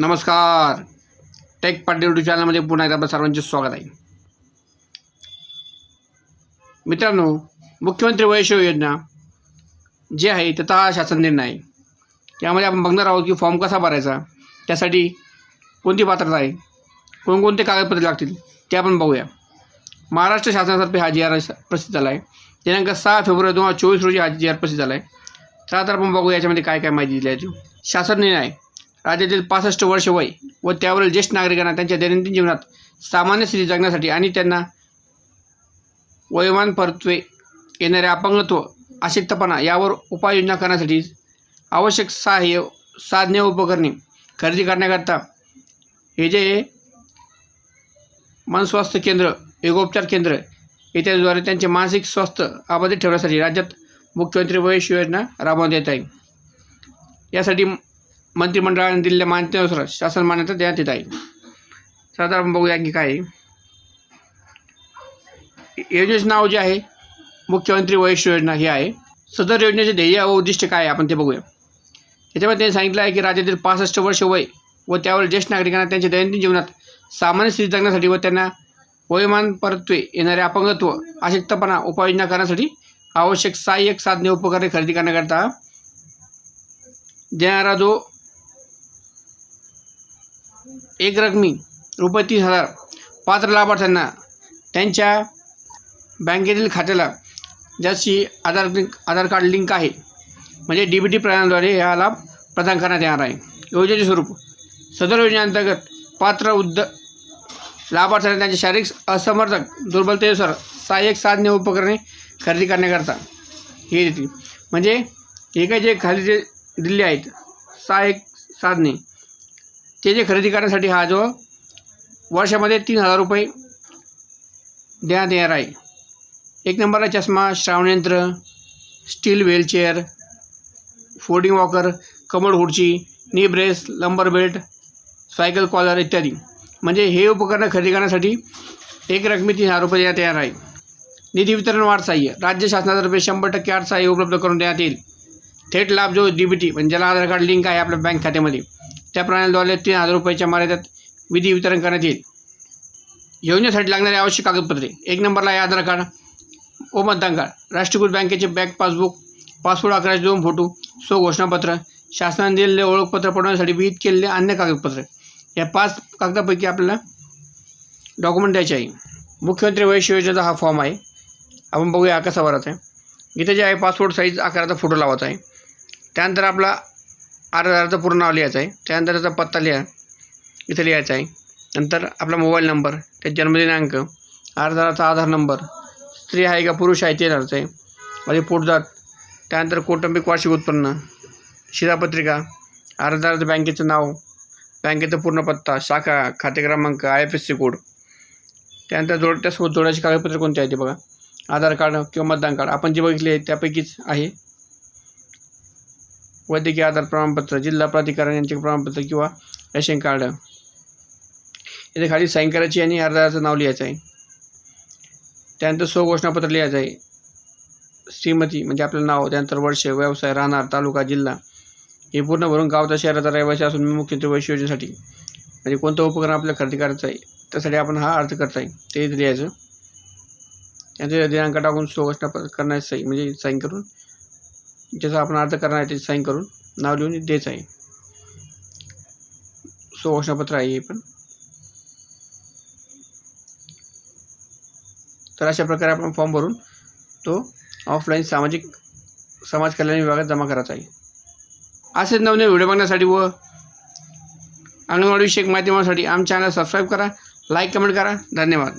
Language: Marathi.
नमस्कार. टेक पाटील यूट्यूब चॅनलमध्ये पुन्हा एकदा आपलं सर्वांचे स्वागत आहे. मित्रांनो मुख्यमंत्री वयशव योजना जी आहे त्याचा शासन निर्णय आहे. त्यामध्ये आपण बघणार आहोत की फॉर्म कसा भरायचा त्यासाठी कोणती पात्रता आहे कोणकोणते कागदपत्रे लागतील ते आपण बघूया. महाराष्ट्र शासनातर्फे हा जी आर प्रसिद्ध झाला आहे. दिनांक सहा फेब्रुवारी दोन हजार चोवीस रोजी हा जी आर प्रसिद्ध झाला आहे. चला तर आपण बघूया याच्यामध्ये काय काय माहिती दिली आहे. शासन निर्णय आहे. राज्यातील पासष्ट वर्ष वय व त्यावरील ज्येष्ठ नागरिकांना त्यांच्या दैनंदिन जीवनात सामान्य स्थिती जगण्यासाठी आणि त्यांना वयोमान परत्वे येणारे अपंगत्व अशक्तपणा यावर उपाययोजना करण्यासाठी आवश्यक सहाय्य साधने व उपकरणे खरेदी करण्याकरता हे जे मनस्वास्थ्य केंद्र योगोपचार केंद्र इत्यादीद्वारे त्यांचे मानसिक स्वास्थ्य अबाधित ठेवण्यासाठी राज्यात मुख्यमंत्री वयश योजना राबवण्यात येत आहे. यासाठी मंत्रिमंडळाने दिलेल्या मान्यतेनुसार शासन मान्यता देण्यात येत आहे. साधारण बघूया की काय आहे. योजनेचं नाव जे आहे मुख्यमंत्री वयस्य योजना ही आहे. सदर योजनेचे ध्येय व उद्दिष्ट काय आहे आपण ते बघूया. याच्यामध्ये त्यांनी सांगितलं आहे की राज्यातील पासष्ट वर्ष वय व त्यावर ज्येष्ठ नागरिकांना त्यांच्या दैनंदिन जीवनात सामान्य स्थिती जगण्यासाठी व त्यांना वयोमान परत्वे येणारे अपंगत्व अशक्तपणा उपाययोजना करण्यासाठी आवश्यक सहाय्यक साधने उपकरणे खरेदी करण्याकरता देणारा जो एक रकमी रुपये तीस हजार पात्र लाभार्थ्यांना त्यांच्या बँकेतील खात्याला ज्याची Aadhaar link Aadhaar card link आहे म्हणजे डी बी टी प्रणालीद्वारे हा लाभ प्रदान करण्यात येणार आहे. योजनेचे स्वरूप सदर योजनेअंतर्गत पात्र उद्द लाभार्थ्यांना त्यांचे शारीरिक असमर्थक दुर्बलतेनुसार सहाय्यक साधने उपकरणे खरेदी करण्याकरता हे देतील. म्हणजे हे काही जे खाली जे दिले आहेत सहाय्यक साधने ते जे खरेदी करण्यासाठी हा जो वर्षामध्ये तीन हजार रुपये देण्यात येणार आहे. एक नंबरला चष्मा श्रावणयंत्र स्टील व्हीलचेअर फोल्डिंग वॉकर कमळ खुर्ची knee brace lumbar belt cycle collar इत्यादी. म्हणजे हे उपकरणं खरेदी करण्यासाठी एक रकमी तीन हजार रुपये देण्यात येणार आहे. निधी वितरण वाढ सहाय्य. राज्य शासनातर्फे शंभर टक्के आठ सहाय्य उपलब्ध करून देण्यात येईल. थेट लाभ जो डी बी टी म्हणजे ज्याला आधार कार्ड लिंक आहे आपल्या बँक खात्यामध्ये. त्या प्रणालीद्वारे तीन हजार रुपयाच्या मर्यादेत विधी वितरण करण्यात येईल. योजनेसाठी लागणारी आवश्यक कागदपत्रे. एक नंबरला आहे आधार कार्ड व मतदान कार्ड. राष्ट्रीयकृत बँकेचे बँक पासबुक पासपोर्ट आकाराचे दोन फोटो सो घोषणापत्र शासनाने दिलेले ओळखपत्र पडवण्यासाठी विहित केलेले अन्य कागदपत्रे. या पाच कागदापैकी आपल्याला डॉक्युमेंट द्यायचे आहे. मुख्यमंत्री वैश्य योजनेचा हा फॉर्म आहे. आपण बघूया हा कसा भरायचा आहे. इथे जे आहे पासपोर्ट साईज आकाराचा फोटो लावायचा आहे. त्यानंतर आपला अर्जदाराचं पूर्ण नाव लिहायचं आहे. त्यानंतर त्याचा पत्ता लिहा. इथं लिहायचा आहे. नंतर आपला मोबाईल नंबर त्या जन्मदिनांक अर्जाचा आधार नंबर स्त्री आहे का पुरुष आहे ते अर्ज आहे. माझी पोटजात त्यानंतर कौटुंबिक वार्षिक उत्पन्न शिधापत्रिका अर्जदाराचं बँकेचं नाव बँकेचा पूर्ण पत्ता शाखा खाते क्रमांक I F S C code. त्यानंतर जोड त्यासोबत जोडायची कागदपत्रे कोणती आहे ते बघा. आधार कार्ड किंवा मतदान कार्ड. आपण जे बघितले आहे त्यापैकीच आहे. वैद्यकीय आधार प्रमाणपत्र जिल्हा प्राधिकरण यांचे प्रमाणपत्र किंवा रेशन कार्ड. इथे खाली साईन करायची आणि अर्जाचं नाव लिहायचं आहे. त्यानंतर स्वघोषणापत्र लिहायचं आहे. श्रीमती म्हणजे आपलं नाव त्यानंतर वर्ष व्यवसाय राहणार तालुका जिल्हा. हे पूर्ण भरून गावचा शहराचा रहिवासी असून मी मुख्यत्वे वैश्य योजनेसाठी. म्हणजे कोणतं उपकरण आपल्याला खरेदी करायचं आहे त्यासाठी आपण हा अर्ज करता आहे ते लिहायचं. त्यानंतर दिनांक टाकून स्वघोषणा प- करण्याची सही म्हणजे साईन करून ज्याचा आपण अर्ज करणार आहे ते साईन करून नाव लिहून द्यायचं आहे स्वघोषणापत्र आहे हे पण. तर अशा प्रकारे आपण फॉर्म भरून तो ऑफलाईन सामाजिक समाज कल्याण विभागात जमा करायचा आहे. असेच नवनवीन व्हिडिओ बघण्यासाठी व अंगणवाडीविषयक माहिती मिळण्यासाठी आमच्या चॅनल सबस्क्राईब करा लाईक कमेंट करा. धन्यवाद.